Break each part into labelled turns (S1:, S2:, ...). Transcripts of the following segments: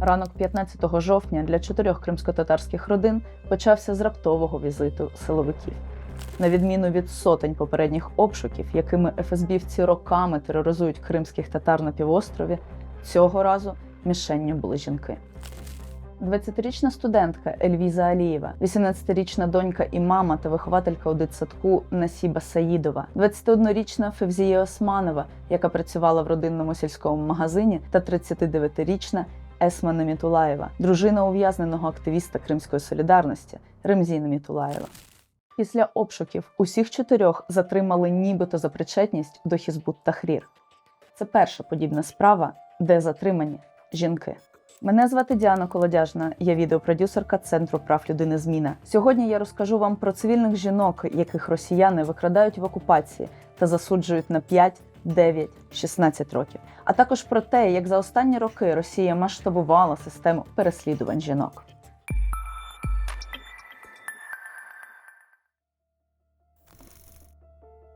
S1: Ранок 15 жовтня для чотирьох кримсько-татарських родин почався з раптового візиту силовиків. На відміну від сотень попередніх обшуків, якими ФСБівці роками тероризують кримських татар на півострові, цього разу мішенню були жінки. 20-річна студентка Ельвіза Алієва, 18-річна донька імама та вихователька у дитсадку Насіба Саїдова, 21-річна Февзія Османова, яка працювала в родинному сільському магазині, та 39-річна Есма Намітулаєва, дружина ув'язненого активіста Кримської солідарності Ремзіна Мітулаєва. Після обшуків усіх чотирьох затримали нібито за причетність до Хізбут Тахрір. Це перша подібна справа, де затримані жінки. Мене звати Діана Колодяжна, я відеопродюсерка Центру прав людини Зміна. Сьогодні я розкажу вам про цивільних жінок, яких росіяни викрадають в окупації та засуджують на 5, 9, 16 років, а також про те, як за останні роки Росія масштабувала систему переслідувань жінок.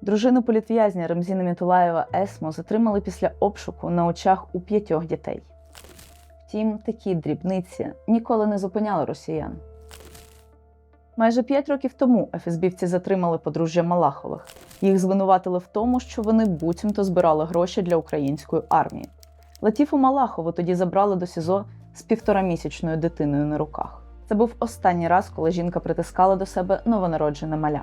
S1: Дружину політв'язня Ремзіна Мітулаєва Есмо затримали після обшуку на очах у п'ятьох дітей. Втім, такі дрібниці ніколи не зупиняли росіян. Майже п'ять років тому ФСБівці затримали подружжя Малахових. Їх звинуватили в тому, що вони буцімто збирали гроші для української армії. Латіфу Малахову тоді забрали до СІЗО з півторамісячною дитиною на руках. Це був останній раз, коли жінка притискала до себе новонароджене маля.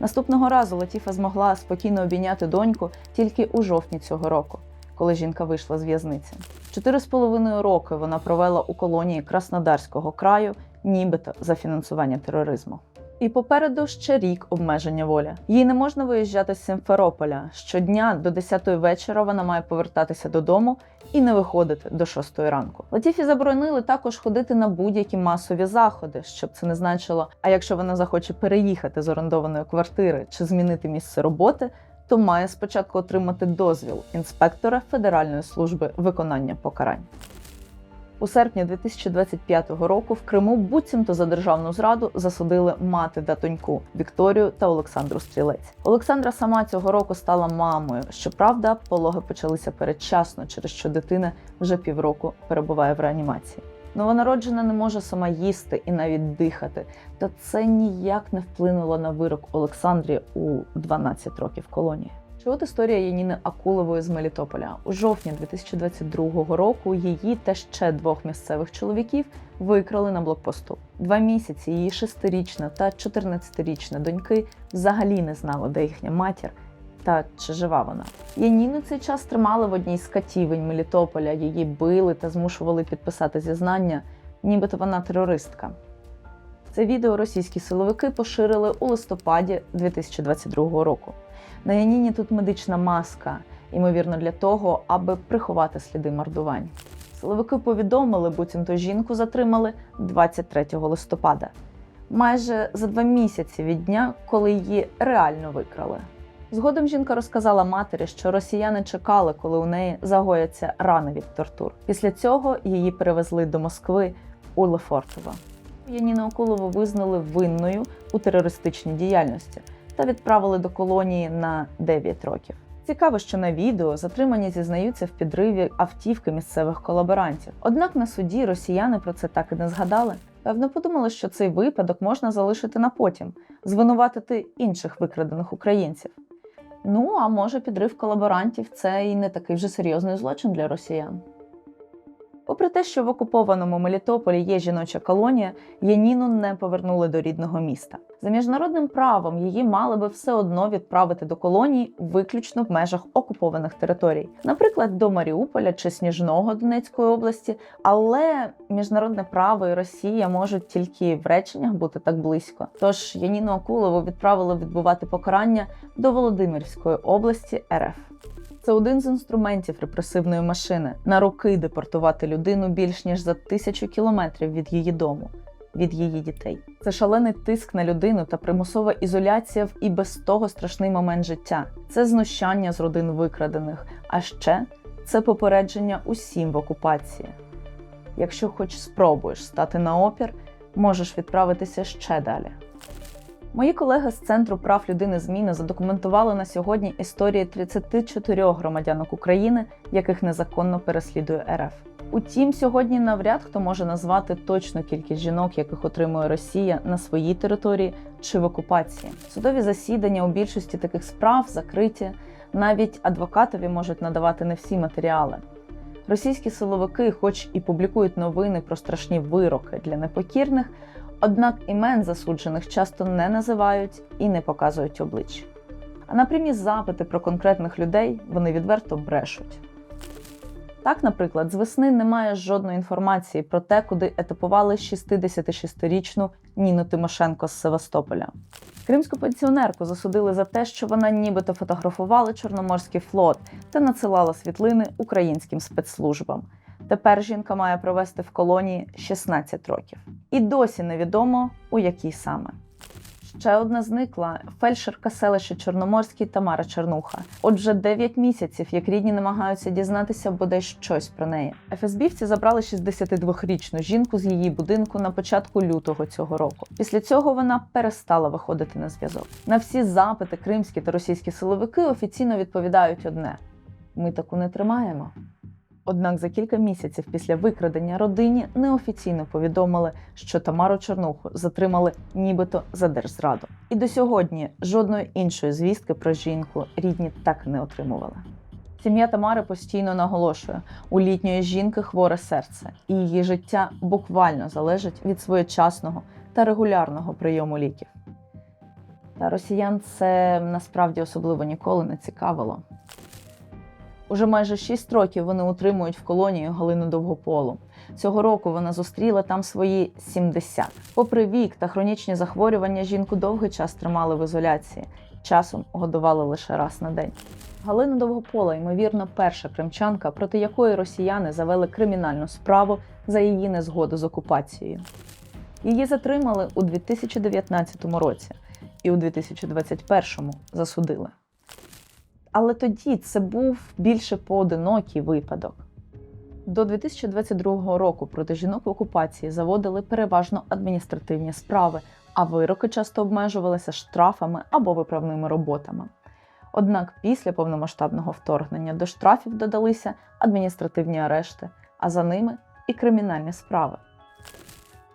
S1: Наступного разу Латіфа змогла спокійно обійняти доньку тільки у жовтні цього року, коли жінка вийшла з в'язниці. Чотири з половиною роки вона провела у колонії Краснодарського краю, нібито за фінансування тероризму. І попереду ще рік обмеження волі. Їй не можна виїжджати з Симферополя. Щодня до 10-ї вечора вона має повертатися додому і не виходити до 6-ї ранку. Латіфі заборонили також ходити на будь-які масові заходи, щоб це не значило. А якщо вона захоче переїхати з орендованої квартири чи змінити місце роботи, то має спочатку отримати дозвіл інспектора Федеральної служби виконання покарань. У серпні 2025 року в Криму буцімто за державну зраду засудили мати та доньку Вікторію та Олександру Стрілець. Олександра сама цього року стала мамою. Щоправда, пологи почалися передчасно, через що дитина вже півроку перебуває в реанімації. Новонароджена не може сама їсти і навіть дихати, та це ніяк не вплинуло на вирок Олександрі у 12 років колонії. Чи от історія Яніни Акулової з Мелітополя у жовтні 2022 року її та ще двох місцевих чоловіків викрали на блокпосту. Два місяці її шестирічна та 14-річна доньки взагалі не знали, де їхня матір та чи жива вона. Яніну цей час тримали в одній з катівень Мелітополя. Її били та змушували підписати зізнання, нібито вона терористка. Це відео російські силовики поширили у листопаді 2022 року. На Яніні тут медична маска, ймовірно, для того, аби приховати сліди мордувань. Силовики повідомили, буцімто жінку затримали 23 листопада, майже за два місяці від дня, коли її реально викрали. Згодом жінка розказала матері, що росіяни чекали, коли у неї загояться рани від тортур. Після цього її перевезли до Москви у Лефортово. Яніну Акулову визнали винною у терористичній діяльності та відправили до колонії на 9 років. Цікаво, що на відео затримані зізнаються в підриві автівки місцевих колаборантів. Однак на суді росіяни про це так і не згадали. Певно, подумали, що цей випадок можна залишити на потім, звинуватити інших викрадених українців. Ну а може, підрив колаборантів це і не такий вже серйозний злочин для росіян. Попри те, що в окупованому Мелітополі є жіноча колонія, Яніну не повернули до рідного міста. За міжнародним правом її мали би все одно відправити до колонії виключно в межах окупованих територій, наприклад, до Маріуполя чи Сніжного Донецької області. Але міжнародне право і Росія можуть тільки в реченнях бути так близько. Тож Яніну Акулову відправили відбувати покарання до Володимирської області РФ. Це один з інструментів репресивної машини на роки депортувати людину більш ніж за тисячу кілометрів від її дому, від її дітей. Це шалений тиск на людину та примусова ізоляція в і без того страшний момент життя. Це знущання з родин викрадених, а ще це попередження усім в окупації. Якщо хоч спробуєш стати на опір, можеш відправитися ще далі. Мої колеги з Центру прав людини зміни задокументували на сьогодні історії 34 громадянок України, яких незаконно переслідує РФ. Утім, сьогодні навряд хто може назвати точну кількість жінок, яких отримує Росія на своїй території чи в окупації. Судові засідання у більшості таких справ закриті. Навіть адвокатові можуть надавати не всі матеріали. Російські силовики, хоч і публікують новини про страшні вироки для непокірних, однак імен засуджених часто не називають і не показують обличчя. А на прямі запити про конкретних людей вони відверто брешуть. Так, наприклад, з весни немає жодної інформації про те, куди етапували 66-річну Ніну Тимошенко з Севастополя. Кримську пенсіонерку засудили за те, що вона нібито фотографувала Чорноморський флот та надсилала світлини українським спецслужбам. Тепер жінка має провести в колонії 16 років. І досі невідомо, у якій саме. Ще одна зникла фельдшерка селища Чорноморський Тамара Чернуха. Отже, 9 місяців, як рідні намагаються дізнатися бодай щось про неї. ФСБівці забрали 62-річну жінку з її будинку на початку лютого цього року. Після цього вона перестала виходити на зв'язок. На всі запити кримські та російські силовики офіційно відповідають одне: ми таку не тримаємо. Однак за кілька місяців після викрадення родині неофіційно повідомили, що Тамару Чорнуху затримали нібито за держзраду. І до сьогодні жодної іншої звістки про жінку рідні так не отримували. Сім'я Тамари постійно наголошує, у літньої жінки хворе серце, і її життя буквально залежить від своєчасного та регулярного прийому ліків. Та росіян це насправді особливо ніколи не цікавило. Уже майже 6 років вони утримують в колонії Галину Довгополу. Цього року вона зустріла там свої 70. Попри вік та хронічні захворювання, жінку довгий час тримали в ізоляції. Часом годували лише раз на день. Галина Довгопола, ймовірно, перша кримчанка, проти якої росіяни завели кримінальну справу за її незгоду з окупацією. Її затримали у 2019 році і у 2021 засудили. Але тоді це був більше поодинокий випадок. До 2022 року проти жінок в окупації заводили переважно адміністративні справи, а вироки часто обмежувалися штрафами або виправними роботами. Однак після повномасштабного вторгнення до штрафів додалися адміністративні арешти, а за ними і кримінальні справи.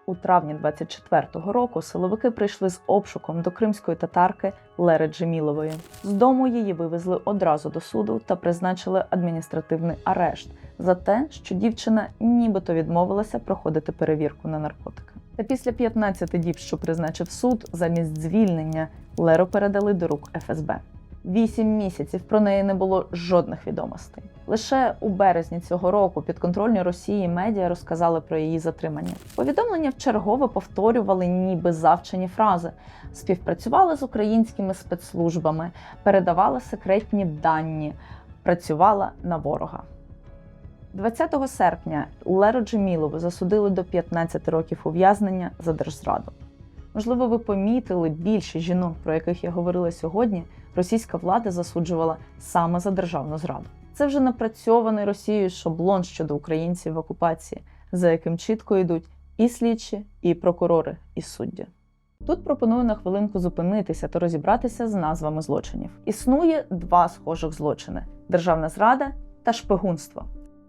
S1: У травні 24-го року силовики прийшли з обшуком до кримської татарки Лери Джемілової. З дому її вивезли одразу до суду та призначили адміністративний арешт за те, що дівчина нібито відмовилася проходити перевірку на наркотики. Та після 15 діб, що призначив суд, замість звільнення Леру передали до рук ФСБ. Вісім місяців про неї не було жодних відомостей. Лише у березні цього року підконтрольні Росії медіа розказали про її затримання. Повідомлення вчергове повторювали ніби завчені фрази, співпрацювали з українськими спецслужбами, передавали секретні дані, працювала на ворога. 20 серпня Леру Джемілову засудили до 15 років ув'язнення за держзраду. Можливо, ви помітили більше жінок, про яких я говорила сьогодні, російська влада засуджувала саме за державну зраду. Це вже напрацьований Росією шаблон щодо українців в окупації, за яким чітко йдуть і слідчі, і прокурори, і судді. Тут пропоную на хвилинку зупинитися та розібратися з назвами злочинів. Існує два схожих злочини: державна зрада та шпигунство.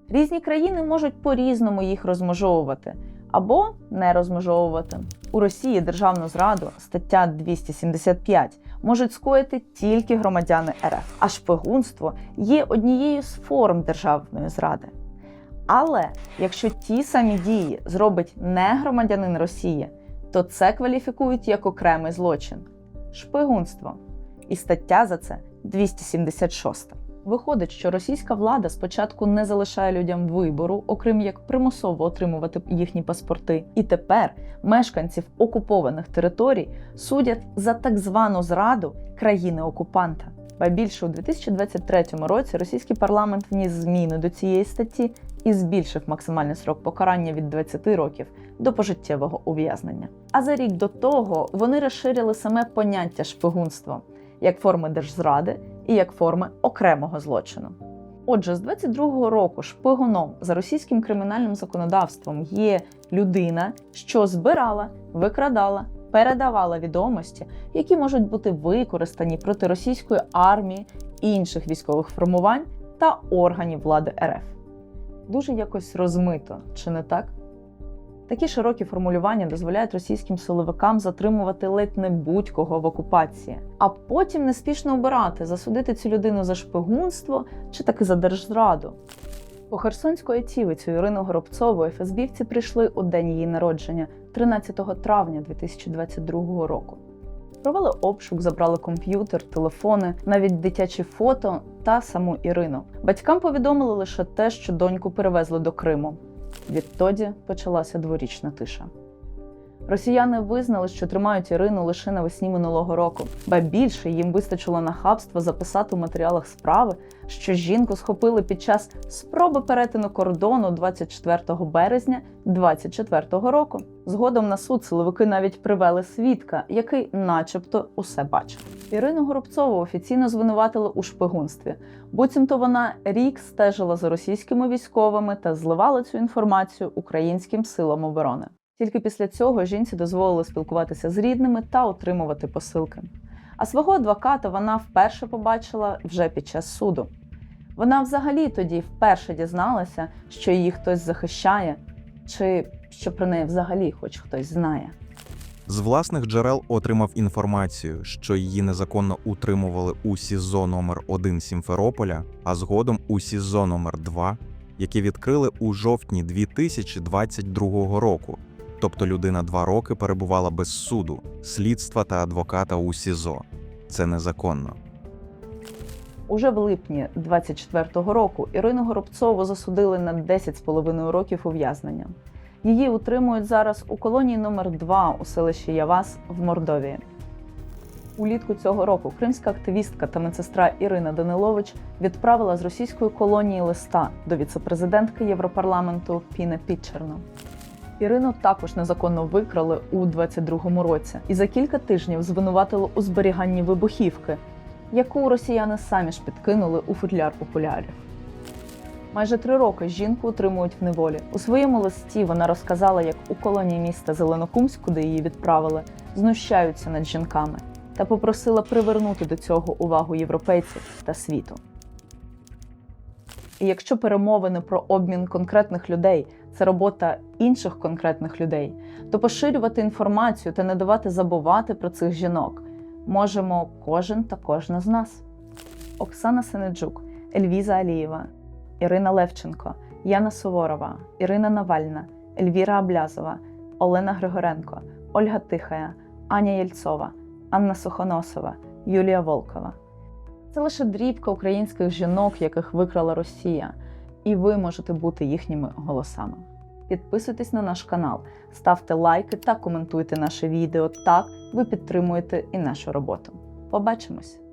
S1: Різні країни можуть по-різному їх розмежовувати або не розмежовувати. У Росії державну зраду, стаття 275, можуть скоїти тільки громадяни РФ, а шпигунство є однією з форм державної зради. Але якщо ті самі дії зробить не громадянин Росії, то це кваліфікують як окремий злочин шпигунство. І стаття за це 276. Виходить, що російська влада спочатку не залишає людям вибору, окрім як примусово отримувати їхні паспорти. І тепер мешканців окупованих територій судять за так звану зраду країни-окупанта. Ба більше у 2023 році російський парламент вніс зміни до цієї статті і збільшив максимальний срок покарання від 20 років до пожиттєвого ув'язнення. А за рік до того вони розширили саме поняття шпигунство як форми держзради і як форми окремого злочину. Отже, з 22-го року шпигуном за російським кримінальним законодавством є людина, що збирала, викрадала, передавала відомості, які можуть бути використані проти російської армії, інших військових формувань та органів влади РФ. Дуже якось розмито, чи не так? Такі широкі формулювання дозволяють російським силовикам затримувати ледь не будь-кого в окупації, а потім неспішно обирати, засудити цю людину за шпигунство чи таки за держзраду. По Херсонську айтівицю Ірину Горобцову ФСБівці прийшли у день її народження, 13 травня 2022 року. Провели обшук, забрали комп'ютер, телефони, навіть дитячі фото та саму Ірину. Батькам повідомили лише те, що доньку перевезли до Криму. Відтоді почалася дворічна тиша. Росіяни визнали, що тримають Ірину лише навесні минулого року, ба більше їм вистачило нахабства записати у матеріалах справи, що жінку схопили під час спроби перетину кордону 24 березня 2024 року. Згодом на суд силовики навіть привели свідка, який, начебто, усе бачив. Ірину Горобцову офіційно звинуватили у шпигунстві. Буцімто вона рік стежила за російськими військовими та зливала цю інформацію українським силам оборони. Тільки після цього жінці дозволили спілкуватися з рідними та отримувати посилки. А свого адвоката вона вперше побачила вже під час суду. Вона взагалі тоді вперше дізналася, що її хтось захищає, чи що про неї взагалі хоч хтось знає.
S2: З власних джерел отримав інформацію, що її незаконно утримували у СІЗО номер 1 Сімферополя, а згодом у СІЗО номер 2 які відкрили у жовтні 2022 року. Тобто людина два роки перебувала без суду, слідства та адвоката у СІЗО. Це незаконно.
S1: Уже в липні 24-го року Ірину Горобцову засудили на 10,5 років ув'язнення. Її утримують зараз у колонії номер 2 у селищі Явас в Мордовії. Улітку цього року кримська активістка та медсестра Ірина Данилович відправила з російської колонії листа до віцепрезидентки Європарламенту Піне Пітчерно. Ірину також незаконно викрали у 22-му році і за кілька тижнів звинуватили у зберіганні вибухівки, яку росіяни самі ж підкинули у футляр окулярів. Майже три роки жінку утримують в неволі. У своєму листі вона розказала, як у колонії міста Зеленокумськ, куди її відправили, знущаються над жінками, та попросила привернути до цього увагу європейців та світу. І якщо перемовини про обмін конкретних людей це робота інших конкретних людей, то поширювати інформацію та не давати забувати про цих жінок можемо кожен та кожна з нас. Оксана Сенеджук, Ельвіза Алієва, Ірина Левченко, Яна Суворова, Ірина Навальна, Ельвіра Аблязова, Олена Григоренко, Ольга Тихая, Аня Єльцова, Анна Сухоносова, Юлія Волкова. Це лише дрібка українських жінок, яких викрала Росія, і ви можете бути їхніми голосами. Підписуйтесь на наш канал, ставте лайки та коментуйте наше відео. Так ви підтримуєте і нашу роботу. Побачимось!